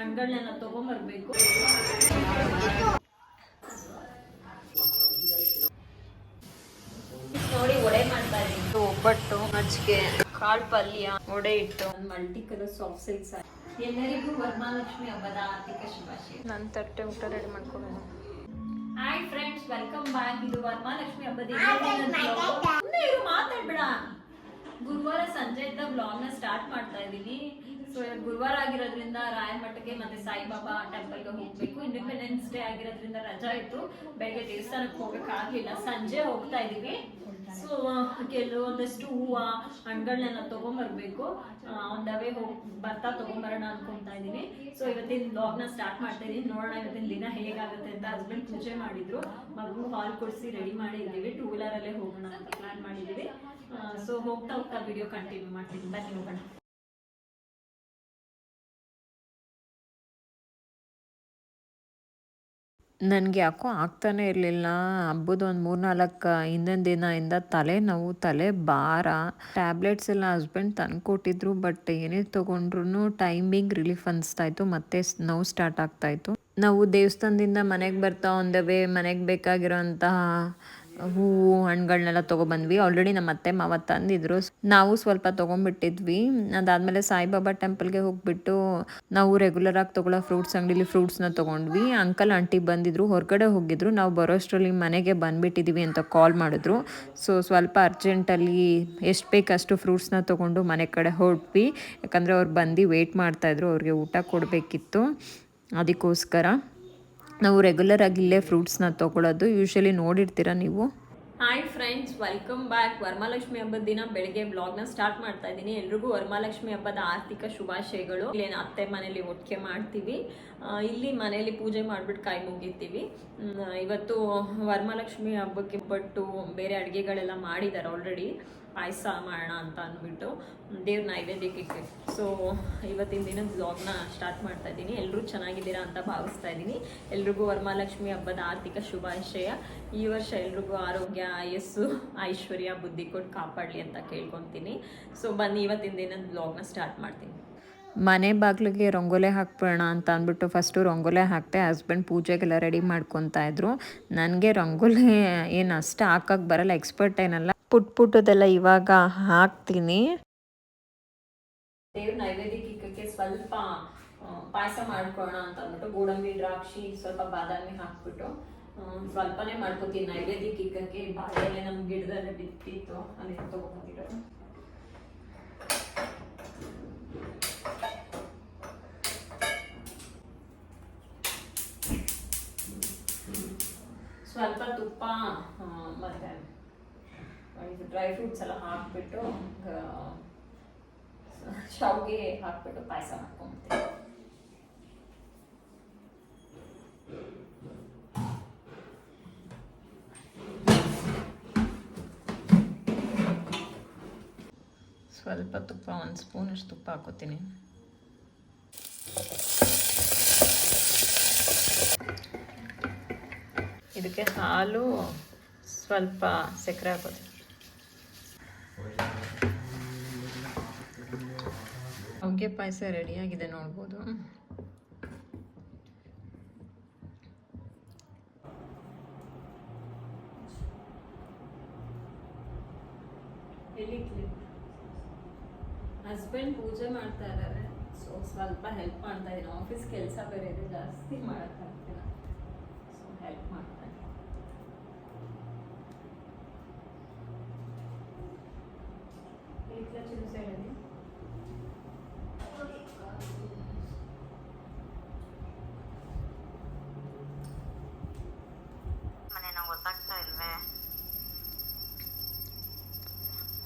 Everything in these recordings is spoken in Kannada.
ಹಣ್ಣುಗಳನ್ನೆಲ್ಲ ತೊಗೊಂಬರ್ಬೇಕು. ನೋಡಿ ವಡೆ ಮಾಡ್ತಾ ಇದ್ದೀನಿ. ಒಬ್ಬಟ್ಟು ಮಜ್ಜಿಗೆ ಕಾಳು ಪಲ್ಯ ವಡೆ ಇಟ್ಟು ಮಲ್ಟಿ ಕಲರ್ ಸಾಫ್ಟ್ ಸಿಲ್ಕ್ಸ್ ಎಲ್ಲರಿಗೂ ವರಮಹಾಲಕ್ಷ್ಮಿ ಹಬ್ಬದ ಆರ್ಥಿಕ ಶುಭಾಶಯ. ನನ್ನ ತಟ್ಟೆ ಊಟ ರೆಡಿ ಮಾಡ್ಕೊಬೇಕು ಹಾಯ್ ಫ್ರೆಂಡ್ಸ್ ವೆಲ್ಕಮ್ ಬ್ಯಾಕ್ ಇದು ವರಮಹಾಲಕ್ಷ್ಮಿ ಹಬ್ಬದ ಮಾತಾಡ್ಬೇಡ. ಗುರುವಾರ ಸಂಜೆಯಿಂದ ಬ್ಲಾಗ್ನ ಸ್ಟಾರ್ಟ್ ಮಾಡ್ತಾ ಇದೀವಿ ಸೊ ಇವತ್ತು ಗುರುವಾರ ಆಗಿರೋದ್ರಿಂದ ರಾಯಮಠಕ್ಕೆ ಮತ್ತೆ ಸಾಯಿಬಾಬಾ ಟೆಂಪಲ್ಗೆ ಹೋಗ್ಬೇಕು. ಇಂಡಿಪೆಂಡೆನ್ಸ್ ಡೇ ಆಗಿರೋದ್ರಿಂದ ರಜಾ ಇತ್ತು. ಬೆಳಗ್ಗೆ ದೇವಸ್ಥಾನಕ್ಕೆ ಹೋಗಕ್ಕಾಗ್ಲಿಲ್ಲ ಸಂಜೆ ಹೋಗ್ತಾ ಇದೀವಿ ಸೊ ಕೆಲವೊಂದಷ್ಟು ಹೂವ ಹಣ್ಣುಗಳನ್ನೆಲ್ಲ ಒಂದ್ ದ ಹೋಗ್, ಬರ್ತಾ ತಗೊಂಬರೋಣ ಅನ್ಕೊಂತಾ ಇದೀನಿ ಸೊ ಇವತ್ತಿನ ಬ್ಲಾಗ್ನ ಸ್ಟಾರ್ಟ್ ಮಾಡ್ತಾ ಇದೀನಿ ನೋಡೋಣ ಇವತ್ತಿನ ದಿನ ಹೇಗಾಗುತ್ತೆ ಅಂತ ಹಸ್ಬೆಂಡ್ ಪೂಜೆ ಮಾಡಿದ್ರು. ಮಗು ಹಾಲ್ ಕೊಡಿಸಿ ರೆಡಿ ಮಾಡಿದ್ದೀವಿ ಟೂ ವೀಲರ್ ಅಲ್ಲೇ ಹೋಗೋಣ ಅಂತ ಪ್ಲಾನ್ ಮಾಡಿದ್ದೀವಿ. ಸೊ ಹೋಗ್ತಾ ಹೋಗ್ತಾ ವಿಡಿಯೋ ಕಂಟಿನ್ಯೂ ಮಾಡ್ತೀನಿ. ಬನ್ನಿ ಹೋಗೋಣ. ನನಗೆ ಯಾಕೋ ಆಗ್ತಾನೆ ಇರಲಿಲ್ಲ. ಹಬ್ಬದ ಒಂದು ಮೂರ್ನಾಲ್ಕು ಹಿಂದಿನ ದಿನದಿಂದ ತಲೆನೋವು, ತಲೆ ಭಾರ. ಟ್ಯಾಬ್ಲೆಟ್ಸ್ ಎಲ್ಲ ಹಸ್ಬೆಂಡ್ ತಂದು ಕೊಟ್ಟಿದ್ರು ಬಟ್ ಏನೇ ತೊಗೊಂಡ್ರು ಟೈಮಿಂಗ್ ರಿಲೀಫ್ ಅನಿಸ್ತಾ ಇತ್ತು. ಮತ್ತೆ ನೋವು ಸ್ಟಾರ್ಟ್ ಆಗ್ತಾ ಇತ್ತು. ನಾವು ದೇವಸ್ಥಾನದಿಂದ ಮನೆಗೆ ಬರ್ತಾ ಒಂದವೇ ಮನೆಗೆ ಬೇಕಾಗಿರೋಂತಹ ಹೂವು ಹಣ್ಣುಗಳನ್ನೆಲ್ಲ ತೊಗೊಬಂದ್ವಿ. ಆಲ್ರೆಡಿ ನಮ್ಮ ಅತ್ತೆ, ಮಾವ ತಂದಿದ್ರು. ನಾವು ಸ್ವಲ್ಪ ತೊಗೊಂಡ್ಬಿಟ್ಟಿದ್ವಿ ಅದಾದಮೇಲೆ ಸಾಯಿಬಾಬಾ ಟೆಂಪಲ್ಗೆ ಹೋಗ್ಬಿಟ್ಟು ನಾವು ರೆಗ್ಯುಲರ್ ಆಗಿ ತೊಗೊಳ್ಳೋ ಫ್ರೂಟ್ಸ್ ಅಂಗಡಿಲಿ ಫ್ರೂಟ್ಸ್ನ ತೊಗೊಂಡ್ವಿ. ಅಂಕಲ್ ಆಂಟಿ ಬಂದಿದ್ರು, ಹೊರಗಡೆ ಹೋಗಿದ್ರು. ನಾವು ಬರೋಷ್ಟರಲ್ಲಿ ಮನೆಗೆ ಬಂದ್ಬಿಟ್ಟಿದ್ದೀವಿ ಅಂತ ಕಾಲ್ ಮಾಡಿದ್ರು. ಸೊ ಸ್ವಲ್ಪ ಅರ್ಜೆಂಟಲ್ಲಿ ಎಷ್ಟು ಬೇಕಷ್ಟು ಫ್ರೂಟ್ಸ್ನ ತೊಗೊಂಡು ಮನೆ ಕಡೆ ಹೊರಟ್ವಿ ಯಾಕಂದರೆ ಅವ್ರು ಬಂದು ವೆಯ್ಟ್ ಮಾಡ್ತಾಯಿದ್ರು ಅವ್ರಿಗೆ ಊಟ ಕೊಡಬೇಕಿತ್ತು. ಅದಕ್ಕೋಸ್ಕರ. ನಾವು ರೆಗ್ಯುಲರ್ ಆಗಿ ಇಲ್ಲೇ ಫ್ರೂಟ್ಸ್ನ ತೊಗೊಳೋದು. ಯೂಶಲಿ ನೋಡಿರ್ತೀರ ನೀವು? Hi friends welcome back Varamahalakshmi ಹಬ್ಬದ ದಿನ ಬೆಳಿಗ್ಗೆ ಬ್ಲಾಗ್ನ ಸ್ಟಾರ್ಟ್ ಮಾಡ್ತಾ ಇದ್ದೀನಿ. ಎಲ್ರಿಗೂ ವರಮಹಾಲಕ್ಷ್ಮಿ ಹಬ್ಬದ ಆರ್ಥಿಕ ಶುಭಾಶಯಗಳು. ಇಲ್ಲೇನು ಅತ್ತೆ ಮನೇಲಿ ಒಟ್ಟಿಗೆ ಮಾಡ್ತೀವಿ. ಇಲ್ಲಿ ಮನೆಯಲ್ಲಿ ಪೂಜೆ ಮಾಡಿಬಿಟ್ಟು ಕಾಯಿ ಮುಗಿತೀವಿ. ಇವತ್ತು ವರಮಹಾಲಕ್ಷ್ಮಿ ಹಬ್ಬಕ್ಕೆ ಬಟ್ಟು ಬೇರೆ ಅಡುಗೆಗಳೆಲ್ಲ ಮಾಡಿದ್ದಾರೆ ಆಲ್ರೆಡಿ ಪಾಯಸ ಮಾಡೋಣ ಅಂತ ಅಂದ್ಬಿಟ್ಟು ದೇವ್ರ ನೈವೇದ್ಯಕ್ಕೆ ಸೊ ಇವತ್ತಿನ ದಿನ ಬ್ಲಾಗ್ನ ಸ್ಟಾರ್ಟ್ ಮಾಡ್ತಾ ಇದ್ದೀನಿ. ಎಲ್ಲರೂ ಚೆನ್ನಾಗಿದ್ದೀರಾ ಅಂತ ಭಾವಿಸ್ತಾ ಇದ್ದೀನಿ. ಎಲ್ರಿಗೂ ವರಮಹಾಲಕ್ಷ್ಮಿ ಹಬ್ಬದ ಆರ್ಥಿಕ ಶುಭಾಶಯ. ಈ ವರ್ಷ ಎಲ್ರಿಗೂ ಆರೋಗ್ಯ, ಆಯಸ್ಸು, ಐಶ್ವರ್ಯ, ಬುದ್ಧಿ ಕೊಟ್ಟು ಕಾಪಾಡಲಿ ಅಂತ ಕೇಳ್ಕೊತೀನಿ. ಸೊ ಬನ್ನಿ, ಇವತ್ತಿನ ದಿನದ ಬ್ಲಾಗ್ನ ಸ್ಟಾರ್ಟ್ ಮಾಡ್ತೀನಿ. ಮನೆ ಬಾಗಿಲಿಗೆ ರಂಗೋಲೆ ಹಾಕ್ಬಿಡೋಣ ಅಂತ ಅಂದ್ಬಿಟ್ಟು ಫಸ್ಟು ರಂಗೋಲೆ ಹಾಕ್ತೆ ಹಸ್ಬೆಂಡ್ ಪೂಜೆಗೆಲ್ಲ ರೆಡಿ ಮಾಡ್ಕೊತಾ ಇದ್ರು. ನನಗೆ ರಂಗೋಲಿ ಏನು ಅಷ್ಟು ಹಾಕಕ್ಕೆ ಬರಲ್ಲ ಎಕ್ಸ್ಪರ್ಟ್ ಏನಲ್ಲ. ಪುಟ್ ಪುಟ್ಟದೆಲ್ಲ ಇವಾಗ ಹಾಕ್ತೀನಿ. ದೇವ್ರ ನೈವೇದ್ಯಕ್ಕೆ ಇಕ್ಕಕ್ಕೆ ಸ್ವಲ್ಪ ಪಾಯಸ ಮಾಡ್ಕೊಳ್ಳೋಣ ಅಂತ ಅಂದ್ಬಿಟ್ಟು ಗೋಡಂಬಿ ದ್ರಾಕ್ಷಿ ಸ್ವಲ್ಪ ಬಾದಾಮಿ ಹಾಕ್ಬಿಟ್ಟು ಸ್ವಲ್ಪನೇ ಮಾಡ್ಕೋತೀನಿ. ನೈವೇದ್ಯಕ್ಕೆ ಇಕ್ಕಕ್ಕೆ ಬಾಳೆ ಎಲೆ ನಮ್ಮ ಗಿಡದಲ್ಲಿ ಬಿತ್ತಿತ್ತು ಅಲ್ಲಿ ತಗೊಂಡ್ಬಂದಿರೋದು ಸ್ವಲ್ಪ ತುಪ್ಪ ಆ, ಮತ್ತೆ ಡ್ರೈ ಫ್ರೂಟ್ಸ್ ಎಲ್ಲ ಹಾಕಿಬಿಟ್ಟು ಶಾವಿಗೆ ಹಾಕಿಬಿಟ್ಟು ಪಾಯಸ ಮಾಡ್ಕೊಂಬಿಡ್ತೀನಿ ಸ್ವಲ್ಪ ತುಪ್ಪ, ಒಂದು ಸ್ಪೂನಷ್ಟು ತುಪ್ಪ ಹಾಕೋತೀನಿ. ಇದಕ್ಕೆ ಹಾಲು ಸ್ವಲ್ಪ ಸಕ್ಕರೆ ಹಾಕೋತೀನಿ. ಹೊಗೆ ಪಾಯಸ ರೆಡಿಯಾಗಿದೆ ನೋಡ್ಬೋದು. ಹಸ್ಬೆಂಡ್ ಪೂಜೆ ಮಾಡ್ತಾ ಇದ್ದಾರೆ ಸೊ ಸ್ವಲ್ಪ ಹೆಲ್ಪ್ ಮಾಡ್ತಾ ಇದ್ದೀನಿ ಆಫೀಸ್ ಕೆಲಸ ಬೇರೆ ಇದೆ ಜಾಸ್ತಿ ಮಾಡೋಕ್ಕಾಗ್ತಿಲ್ಲ ಸೊ ಹೆಲ್ಪ್ ಮಾಡ್ತಾ ಇದ್ದೀನಿ ಇತ್ಲ ಚಿಲ್ಸ್ ಹೇಳಿದೆ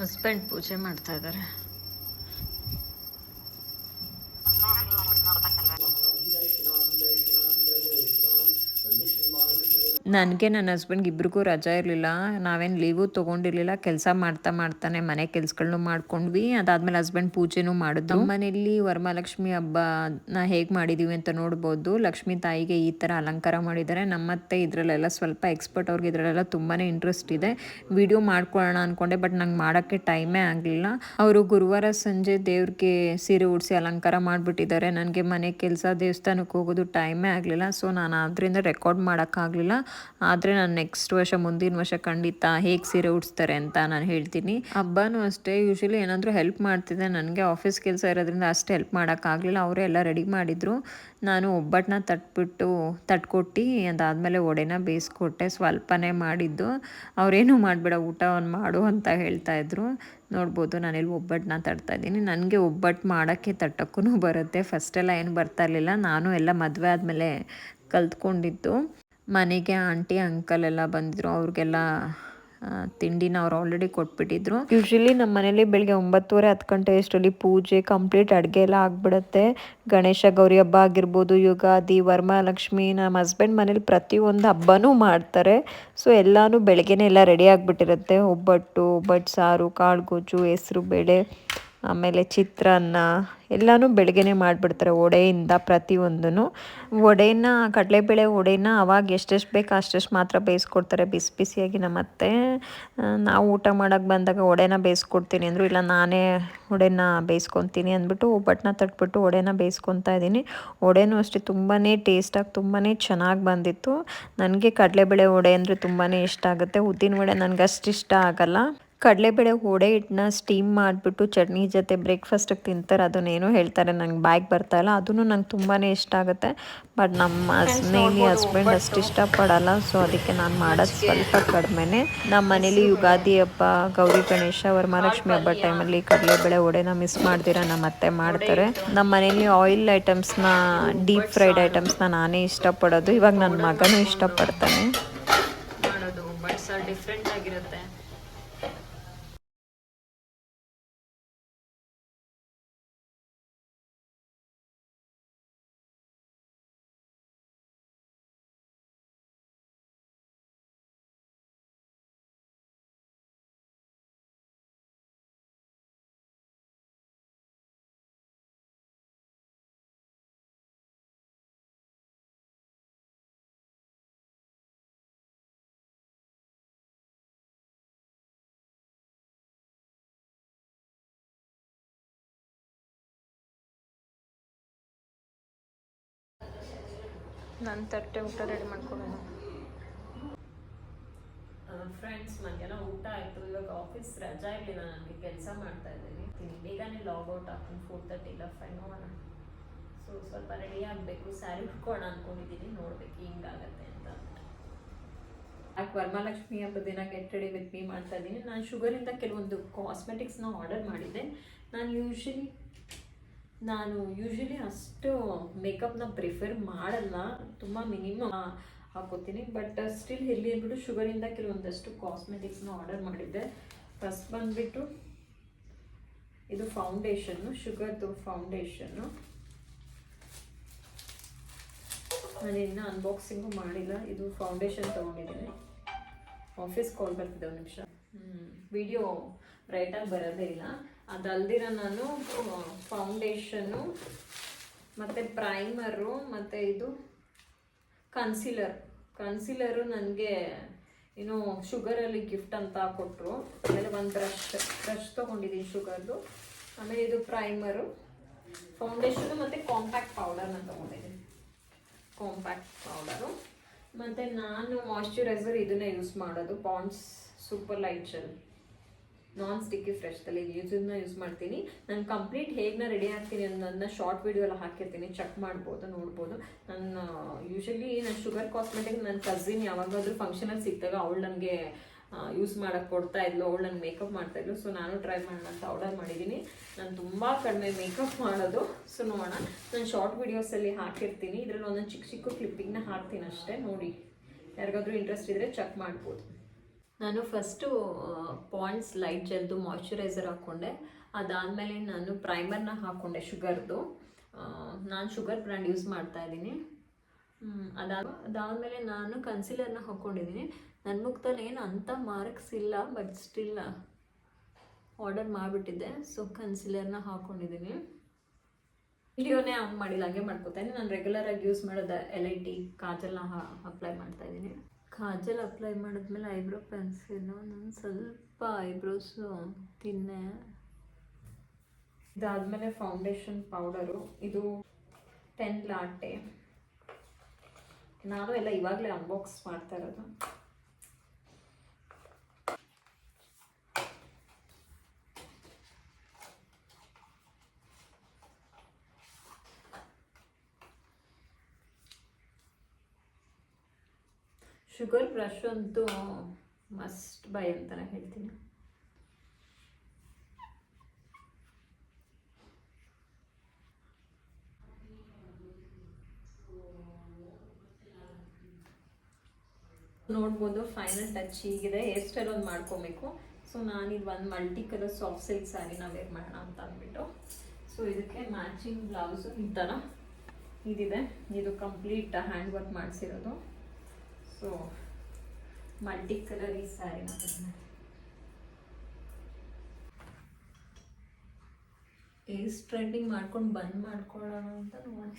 ಹಸ್ಬೆಂಡ್ ಪೂಜೆ ಮಾಡ್ತಾ ಇದ್ದಾರೆ ನನಗೆ ನನ್ನ ಹಸ್ಬೆಂಡ್ಗೆ ಇಬ್ರಿಗೂ ರಜಾ ಇರಲಿಲ್ಲ, ನಾವೇನು ಲೀವು ತೊಗೊಂಡಿರಲಿಲ್ಲ, ಕೆಲಸ ಮಾಡ್ತಾ ಮಾಡ್ತಾನೆ ಮನೆ ಕೆಲಸಗಳನ್ನು ಮಾಡ್ಕೊಂಡ್ವಿ, ಅದಾದಮೇಲೆ ಹಸ್ಬೆಂಡ್ ಪೂಜೆನೂ ಮಾಡಿದ್ವಿ ಮನೆಯಲ್ಲಿ ವರಮಹಾಲಕ್ಷ್ಮಿ ಹಬ್ಬನ ಹೇಗೆ ಮಾಡಿದ್ದೀವಿ ಅಂತ ನೋಡ್ಬೋದು. ಲಕ್ಷ್ಮೀ ತಾಯಿಗೆ ಈ ಥರ ಅಲಂಕಾರ ಮಾಡಿದ್ದಾರೆ. ನಮ್ಮತ್ತೆ ಇದರಲ್ಲೆಲ್ಲ ಸ್ವಲ್ಪ ಎಕ್ಸ್ಪರ್ಟ್ ಅವ್ರಿಗೆ ಇದರಲ್ಲೆಲ್ಲ ತುಂಬಾ ಇಂಟ್ರೆಸ್ಟ್ ಇದೆ. ವಿಡಿಯೋ ಮಾಡ್ಕೊಳ್ಳೋಣ ಅಂದ್ಕೊಂಡೆ ಬಟ್ ನಂಗೆ ಮಾಡೋಕ್ಕೆ ಟೈಮೇ ಆಗಲಿಲ್ಲ. ಅವರು ಗುರುವಾರ ಸಂಜೆ ದೇವ್ರಿಗೆ ಸೀರೆ ಉಡಿಸಿ ಅಲಂಕಾರ ಮಾಡಿಬಿಟ್ಟಿದ್ದಾರೆ. ನನಗೆ ಮನೆ ಕೆಲಸ ದೇವಸ್ಥಾನಕ್ಕೆ ಹೋಗೋದು ಟೈಮೇ ಆಗಲಿಲ್ಲ. ಸೊ ನಾನು ಅದರಿಂದ ರೆಕಾರ್ಡ್ ಮಾಡೋಕ್ಕಾಗಲಿಲ್ಲ ಆದರೆ ನಾನು ನೆಕ್ಸ್ಟ್ ವರ್ಷ, ಮುಂದಿನ ವರ್ಷ ಖಂಡಿತ ಹೇಗೆ ಸೀರೆ ಉಡಿಸ್ತಾರೆ ಅಂತ ನಾನು ಹೇಳ್ತೀನಿ. ಹಬ್ಬನೂ ಅಷ್ಟೇ ಯೂಶಲಿ ಏನಾದರೂ ಹೆಲ್ಪ್ ಮಾಡ್ತಿದ್ದೆ ನನಗೆ ಆಫೀಸ್ ಕೆಲಸ ಇರೋದ್ರಿಂದ ಅಷ್ಟು ಹೆಲ್ಪ್ ಮಾಡೋಕ್ಕಾಗಲಿಲ್ಲ ಅವರೇ ಎಲ್ಲ ರೆಡಿ ಮಾಡಿದರು. ನಾನು ಒಬ್ಬಟ್ಟನ್ನ ತಟ್ಬಿಟ್ಟು ತಟ್ಕೊಟ್ಟು ಅದಾದಮೇಲೆ ಒಡೆನ ಬೇಯಿಸ್ಕೊಟ್ಟೆ ಸ್ವಲ್ಪನೇ ಮಾಡಿದ್ದು. ಅವರೇನು ಮಾಡಬೇಡ ಊಟವನ್ನು ಮಾಡು ಅಂತ ಹೇಳ್ತಾ ಇದ್ರು. ನೋಡ್ಬೋದು ನಾನಿಲ್ಲಿ ಒಬ್ಬಟ್ಟನ್ನ ತಟ್ತಾ ಇದ್ದೀನಿ. ನನಗೆ ಒಬ್ಬಟ್ಟು ಮಾಡೋಕ್ಕೆ ತಟ್ಟಕ್ಕೂ ಬರುತ್ತೆ. ಫಸ್ಟೆಲ್ಲ ಏನು ಬರ್ತಾ ಇರಲಿಲ್ಲ. ನಾನು ಎಲ್ಲ ಮದುವೆ ಆದಮೇಲೆ ಕಲ್ತ್ಕೊಂಡಿದ್ದು. ಮನೆಗೆ ಆಂಟಿ, ಅಂಕಲ್ ಎಲ್ಲ ಬಂದಿದ್ರು. ಅವ್ರಿಗೆಲ್ಲ ತಿಂಡಿನ ಅವ್ರು ಆಲ್ರೆಡಿ ಕೊಟ್ಬಿಟ್ಟಿದ್ರು. ಯೂಶ್ವಲಿ ನಮ್ಮ ಮನೇಲಿ ಬೆಳಗ್ಗೆ ಒಂಬತ್ತುವರೆ, ಹತ್ತು ಗಂಟೆ ಅಷ್ಟರಲ್ಲಿ ಪೂಜೆ ಕಂಪ್ಲೀಟ್ ಅಡುಗೆ ಎಲ್ಲ ಆಗಿಬಿಡುತ್ತೆ. ಗಣೇಶ, ಗೌರಿ ಹಬ್ಬ ಆಗಿರ್ಬೋದು, ಯುಗಾದಿ ವರಮಹಾಲಕ್ಷ್ಮಿ ನಮ್ಮ ಹಸ್ಬೆಂಡ್ ಮನೇಲಿ ಪ್ರತಿಯೊಂದು ಹಬ್ಬನೂ ಮಾಡ್ತಾರೆ. ಸೊ ಎಲ್ಲನೂ ಬೆಳಗ್ಗೆನೇ ಎಲ್ಲ ರೆಡಿ ಆಗಿಬಿಟ್ಟಿರುತ್ತೆ. ಒಬ್ಬಟ್ಟು ಒಬ್ಬಟ್ಟು ಸಾರು ಕಾಳುಗೊಜ್ಜು ಹೆಸರು ಬೇಳೆ. ಆಮೇಲೆ ಚಿತ್ರಾನ್ನ, ಎಲ್ಲನೂ ಬೆಳಗ್ಗೆನೇ ಮಾಡಿಬಿಡ್ತಾರೆ ವಡೆಯಿಂದ ಪ್ರತಿಯೊಂದೂ ವಡೆನ, ಕಡಲೆಬೇಳೆ ವಡೆನ ಅವಾಗ ಎಷ್ಟೆಷ್ಟು ಬೇಕು ಅಷ್ಟೆಷ್ಟು ಮಾತ್ರ ಬೇಯಿಸ್ಕೊಡ್ತಾರೆ ಬಿಸಿ ಬಿಸಿಯಾಗಿ. ನಮ್ಮ ಅತ್ತೆ ನಾವು ಊಟ ಮಾಡೋಕ್ಕೆ ಬಂದಾಗ ವಡೆನ ಬೇಯಿಸ್ಕೊಡ್ತೀನಿ ಅಂದರು, ಇಲ್ಲ, ನಾನೇ ವಡೆನ ಬೇಯಿಸ್ಕೊತೀನಿ ಅಂದ್ಬಿಟ್ಟು ಒಬ್ಬಟ್ಟನ್ನ ತಟ್ಬಿಟ್ಟು ವಡೆನ ಬೇಯಿಸ್ಕೊತಾ ಇದ್ದೀನಿ. ವಡೆನೂ ಅಷ್ಟೇ ತುಂಬಾ ಟೇಸ್ಟಾಗಿ ತುಂಬಾ ಚೆನ್ನಾಗಿ ಬಂದಿತ್ತು. ನನಗೆ ಕಡಲೆಬೇಳೆ ವಡೆ ಅಂದರೆ ತುಂಬಾ ಇಷ್ಟ ಆಗುತ್ತೆ. ಉದ್ದಿನ ವಡೆ ನನಗಷ್ಟು ಇಷ್ಟ ಆಗಲ್ಲ. ಕಡಲೆಬೇಳೆ ವಡೆ ಹಿಟ್ಟನ್ನ ಸ್ಟೀಮ್ ಮಾಡಿಬಿಟ್ಟು ಚಟ್ನಿ ಜೊತೆ ಬ್ರೇಕ್ಫಾಸ್ಟಿಗೆ ತಿಂತಾರೆ. ಅದನ್ನೇನು ಹೇಳ್ತಾರೆ. ನಂಗೆ ಬ್ಯಾಗ್ ಬರ್ತಾ ಇಲ್ಲ. ಅದೂ ನಂಗೆ ತುಂಬಾ ಇಷ್ಟ ಆಗುತ್ತೆ. ಬಟ್ ನಮ್ಮ ಮನೇಲಿ ಹಸ್ಬೆಂಡ್ ಅಷ್ಟು ಇಷ್ಟಪಡಲ್ಲ. ಸೊ ಅದಕ್ಕೆ ನಾನು ಮಾಡೋದು ಸ್ವಲ್ಪ ಕಡಿಮೆನೆ. ನಮ್ಮ ಮನೇಲಿ ಯುಗಾದಿ ಹಬ್ಬ ಗೌರಿ ಗಣೇಶ ವರಮಹಾಲಕ್ಷ್ಮಿ ಹಬ್ಬ ಟೈಮಲ್ಲಿ ಕಡಲೆಬೇಳೆ ವಡೆನ ಮಿಸ್ ಮಾಡ್ದಿರ ನಮ್ಮ ಅತ್ತೆ ಮಾಡ್ತಾರೆ. ನಮ್ಮ ಮನೇಲಿ ಆಯಿಲ್ ಐಟಮ್ಸ್ನ ಡೀಪ್ ಫ್ರೈಡ್ ಐಟಮ್ಸ್ನ ನಾನೇ ಇಷ್ಟಪಡೋದು. ಇವಾಗ ನನ್ನ ಮಗನೂ ಇಷ್ಟಪಡ್ತಾನೆ. ಮಾಡೋದು ಡಿಫ್ರೆಂಟ್ ಆಗಿರುತ್ತೆ. ನನ್ನ ತಟ್ಟೆ ಊಟ ರೆಡಿ ಮಾಡ್ಕೊಳ್ಳೋಣ. ಫ್ರೆಂಡ್ಸ್ ಮಧ್ಯಾಹ್ನ ಊಟ ಆಯಿತು. ಇವಾಗ ಆಫೀಸ್ ರಜಾ ಇರಲಿಲ್ಲ ನನಗೆ ಕೆಲಸ ಮಾಡ್ತಾ ಇದ್ದೀನಿ. ಬೇಗನೆ ಲಾಗೌಟ್ ಆಗ್ತೀನಿ ಫೋರ್ ತರ್ಟಿ ಇಲ್ಲ ಫೈವ್ ಸೊ ಸ್ವಲ್ಪ ರೆಡಿ ಆಗಬೇಕು. ಸ್ಯಾರಿ ಉಟ್ಕೋಣ ಅಂದ್ಕೊಂಡಿದ್ದೀನಿ ನೋಡ್ಬೇಕು ಹಿಂಗಾಗತ್ತೆ ಅಂತ. ಯಾಕೆ ವರಮಹಾಲಕ್ಷ್ಮಿ ಹಬ್ಬದ ದಿನ ಗೆಟ್ ರೆಡಿ ವಿತ್ ಮೀ ಮಾಡ್ತಾ ಇದ್ದೀನಿ. ನಾನು ಶುಗರಿಂದ ಕೆಲವೊಂದು ಕಾಸ್ಮೆಟಿಕ್ಸ್ನ ಆರ್ಡರ್ ಮಾಡಿದ್ದೆ. ನಾನು ಯೂಶಲಿ ನಾನು ಯೂಶಲಿ ಅಷ್ಟು ಮೇಕಪ್ನ ಪ್ರಿಫರ್ ಮಾಡಲ್ಲ, ತುಂಬ ಮಿನಿಮಮ್ ಹಾಕೋತೀನಿ. ಬಟ್ ಸ್ಟಿಲ್ ಇಲ್ಲಿ ಅಂದ್ಬಿಟ್ಟು ಶುಗರಿಂದ ಕೆಲವೊಂದಷ್ಟು ಕಾಸ್ಮೆಟಿಕ್ಸ್ನ ಆರ್ಡರ್ ಮಾಡಿದ್ದೆ. ಫಸ್ಟ್ ಬಂದುಬಿಟ್ಟು ಇದು ಫೌಂಡೇಶನ್ನು ಶುಗರ್ದು ಫೌಂಡೇಶನ್ನು ನಾನು ಇನ್ನೂ ಅನ್ಬಾಕ್ಸಿಂಗು ಮಾಡಿಲ್ಲ. ಇದು ಫೌಂಡೇಶನ್ ತೊಗೊಂಡಿದ್ದೀನಿ. ಆಫೀಸ್ ಕಾಲ್ ಬರ್ತಿದ್ದೆ ಒಂದು ನಿಮಿಷ. ವಿಡಿಯೋ ರೈಟಾಗಿ ಬರೋದೇ ಇಲ್ಲ. ಅದಲ್ದಿರ ನಾನು ಫೌಂಡೇಶನ್ನು ಮತ್ತು ಪ್ರೈಮರು ಮತ್ತು ಇದು ಕನ್ಸಿಲರ್ ಕನ್ಸಿಲರು ನನಗೆ ಏನು ಶುಗರಲ್ಲಿ ಗಿಫ್ಟ್ ಅಂತ ಕೊಟ್ಟರು ಆಮೇಲೆ ಒಂದು ಬ್ರಷ್ ಬ್ರಷ್ ತೊಗೊಂಡಿದ್ದೀನಿ ಶುಗರ್ದು. ಆಮೇಲೆ ಇದು ಪ್ರೈಮರು ಫೌಂಡೇಶನು ಮತ್ತು ಕಾಂಪ್ಯಾಕ್ಟ್ ಪೌಡರ್ನ ತೊಗೊಂಡಿದ್ದೀನಿ ಕಾಂಪ್ಯಾಕ್ಟ್ ಪೌಡರು ಮತ್ತು ನಾನು ಮಾಯ್ಶ್ಚರೈಸರ್ ಇದನ್ನೇ ಯೂಸ್ ಮಾಡೋದು Pond's super light gel non sticky ಫ್ರೆಶ್ದಲ್ಲಿ ಇದನ್ನ ಯೂಸ್ ಮಾಡ್ತೀನಿ. ನಾನು ಕಂಪ್ಲೀಟ್ ಹೇಗೆ ರೆಡಿ ಆಗ್ತೀನಿ ಅನ್ನೋದನ್ನ ಶಾರ್ಟ್ ವಿಡಿಯೋ ಎಲ್ಲ ಹಾಕಿರ್ತೀನಿ. ಚೆಕ್ ಮಾಡ್ಬೋದು, ನೋಡ್ಬೋದು. ನನ್ನ ಯೂಶಲಿ ನಾನು ಶುಗರ್ ಕಾಸ್ಮೆಟಿಕ್ ನನ್ನ ಕಸಿನ್ ಯಾವಾಗಾದ್ರೂ ಫಂಕ್ಷನಲ್ಲಿ ಸಿಕ್ಕಿದಾಗ ಅವಳು ನನಗೆ ಯೂಸ್ ಮಾಡೋಕ್ಕೆ ಕೊಡ್ತಾ ಇದ್ಲು. ಅವಳು ನನಗೆ ಮೇಕಪ್ ಮಾಡ್ತಾ ಇದ್ಲು. ಸೊ ನಾನು ಟ್ರೈ ಮಾಡೋಣ ಅಂತ ಆರ್ಡರ್ ಮಾಡಿದ್ದೀನಿ. ನಾನು ತುಂಬ ಕಡಿಮೆ ಮೇಕಪ್ ಮಾಡೋದು. ಸೊ ನೋಡೋಣ. ನಾನು ಶಾರ್ಟ್ ವೀಡಿಯೋಸಲ್ಲಿ ಹಾಕಿರ್ತೀನಿ. ಇದರಲ್ಲಿ ಒಂದೊಂದು ಚಿಕ್ಕ ಚಿಕ್ಕ ಕ್ಲಿಪ್ಪಿಂಗ್ನ ಹಾಕ್ತೀನಿ ಅಷ್ಟೇ. ನೋಡಿ. ಯಾರಿಗಾದ್ರೂ ಇಂಟ್ರೆಸ್ಟ್ ಇದ್ದರೆ ಚೆಕ್ ಮಾಡ್ಬೋದು. ನಾನು ಫಸ್ಟು ಪಾಂಡ್ಸ್ ಲೈಟ್ ಜೆಲ್ದು ಮಾಯ್ಶ್ಚರೈಸರ್ ಹಾಕ್ಕೊಂಡೆ ಅದಾದಮೇಲೆ ನಾನು ಪ್ರೈಮರ್ನ ಹಾಕ್ಕೊಂಡೆ ಶುಗರ್ದು ನಾನು ಶುಗರ್ ಬ್ರ್ಯಾಂಡ್ ಯೂಸ್ ಮಾಡ್ತಾ ಇದ್ದೀನಿ. ಅದಾದ ಅದಾದಮೇಲೆ ನಾನು ಕನ್ಸಿಲರ್ನ ಹಾಕ್ಕೊಂಡಿದ್ದೀನಿ ನನ್ನ ಮುಖದಲ್ಲಿ ಏನು ಅಂಥ ಮಾರ್ಕ್ಸ್ ಇಲ್ಲ ಬಟ್ ಸ್ಟಿಲ್ ಆರ್ಡರ್ ಮಾಡಿಬಿಟ್ಟಿದ್ದೆ. ಸೊ ಕನ್ಸಿಲರ್ನ ಹಾಕ್ಕೊಂಡಿದ್ದೀನಿ ವಿಡಿಯೋನೇ ಆನ್ ಮಾಡಿಲ್ಲ, ಹಾಗೆ ಮಾಡ್ಕೊತಾಯಿನಿ ನಾನು ರೆಗ್ಯುಲರಾಗಿ ಯೂಸ್ ಮಾಡೋದು ಎಲ್ ಐ ಟಿ ಕಾಜಲ್ನ ಅಪ್ಲೈ ಮಾಡ್ತಾ ಇದ್ದೀನಿ. ಕಾಜಲ್ ಅಪ್ಲೈ ಮಾಡಿದ್ಮೇಲೆ ಐಬ್ರೋ ಪೆನ್ಸಿಲು ನಾನು ಸ್ವಲ್ಪ ಐಬ್ರೋಸು ತಿನ್ನೆ. ಇದಾದಮೇಲೆ ಫೌಂಡೇಶನ್ ಪೌಡರು ಇದು ಟೆನ್ ಲಾಟೆ ನಾನು ಎಲ್ಲ ಇವಾಗಲೇ ಅನ್ಬಾಕ್ಸ್ ಮಾಡ್ತಾ ಇರೋದು. ಶುಗರ್ ಬ್ರಷ್ ಅಂತೂ ಮಸ್ಟ್ ಬೈ ಅಂತಲೇ ಹೇಳ್ತೀನಿ. ನೋಡ್ಬೋದು ಫೈನಲ್ ಟಚ್ ಹೀಗಿದೆ. ಹೇರ್ ಸ್ಟೈಲ್ ಒಂದು ಮಾಡ್ಕೊಬೇಕು. ಸೊ ನಾನಿದು ಒಂದು ಮಲ್ಟಿ ಕಲರ್ ಸಾಫ್ಟ್ ಸಿಲ್ಕ್ ಸ್ಯಾರಿನ ವೇರ್ ಮಾಡೋಣ ಅಂತ ಅಂದ್ಬಿಟ್ಟು. ಸೊ ಇದಕ್ಕೆ ಮ್ಯಾಚಿಂಗ್ ಬ್ಲೌಸು ಈ ಥರ ಇದಿದೆ. ಇದು ಕಂಪ್ಲೀಟ್ ಹ್ಯಾಂಡ್ ವರ್ಕ್ ಮಾಡಿಸಿರೋದು. ಸೊ ಮಲ್ಟಿ ಕಲರ್ ಈ ಸ್ಯಾರಿನ ಹೇರ್ ಟ್ರೆಂಡಿಂಗ್ ಮಾಡ್ಕೊಂಡು ಬಂದ್ ಮಾಡ್ಕೊಳ್ಳೋಣ ಅಂತ ನೋಡಿ.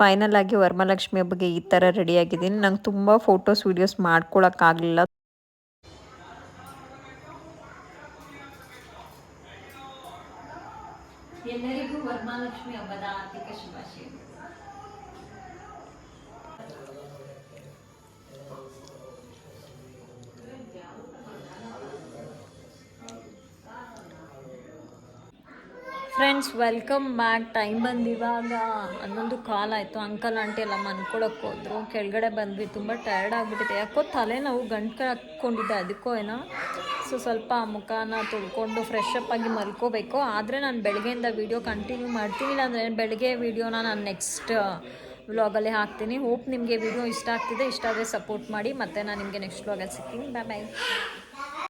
ಫೈನಲ್ ಆಗಿ ವರಮಹಾಲಕ್ಷ್ಮಿ ಹಬ್ಬಗೆ ಈ ಥರ ರೆಡಿಯಾಗಿದ್ದೀನಿ ನಂಗೆ ತುಂಬ ಫೋಟೋಸ್ ವೀಡಿಯೋಸ್ ಮಾಡ್ಕೊಳಕ್ಕಾಗಲಿಲ್ಲ ಎಲ್ಲರಿಗೂ ವರಮಹಾಲಕ್ಷ್ಮಿ ಹಬ್ಬದ ಆರ್ಥಿಕ ಶುಭಾಶಯಗಳು. ಫ್ರೆಂಡ್ಸ್ ವೆಲ್ಕಮ್ ಬ್ಯಾಕ್ ಟೈಮ್ ಬಂದು ಇವಾಗ ಹನ್ನೊಂದು ಕಾಲ್ ಆಯಿತು. ಅಂಕಲ್ ಆಂಟಿ ಎಲ್ಲ ಮನ್ಕೊಳಕ್ಕೆ ಹೋದ್ರು. ಕೆಳಗಡೆ ಬಂದ್ವಿ. ತುಂಬ ಟಯರ್ಡ್ ಆಗಿಬಿಟ್ಟಿದೆ. ಯಾಕೋ ತಲೆ ನಾವು ಗಂಟು ಹಾಕ್ಕೊಂಡಿದ್ದೆ ಅದಕ್ಕೋ ಏನೋ. ಸೊ ಸ್ವಲ್ಪ ಮುಖನ ತೊಳ್ಕೊಂಡು ಫ್ರೆಶ್ ಅಪ್ ಆಗಿ ಮಲ್ಕೋಬೇಕು. ಆದರೆ ನಾನು ಬೆಳಗ್ಗೆಯಿಂದ ವೀಡಿಯೋ ಕಂಟಿನ್ಯೂ ಮಾಡ್ತೀನಿ. ಇಲ್ಲಾಂದರೆ ಬೆಳಗ್ಗೆ ವೀಡಿಯೋನ ನಾನು ನೆಕ್ಸ್ಟ್ ವ್ಲಾಗಲ್ಲಿ ಹಾಕ್ತೀನಿ. ಹೋಪ್ ನಿಮಗೆ ವಿಡಿಯೋ ಇಷ್ಟ ಆಗ್ತಿದೆ. ಇಷ್ಟ ಆದರೆ ಸಪೋರ್ಟ್ ಮಾಡಿ. ಮತ್ತು ನಾನು ನಿಮಗೆ ನೆಕ್ಸ್ಟ್ ವ್ಲಾಗಲ್ಲಿ ಸಿಗ್ತೀನಿ. ಬಾಯ್ ಬಾಯ್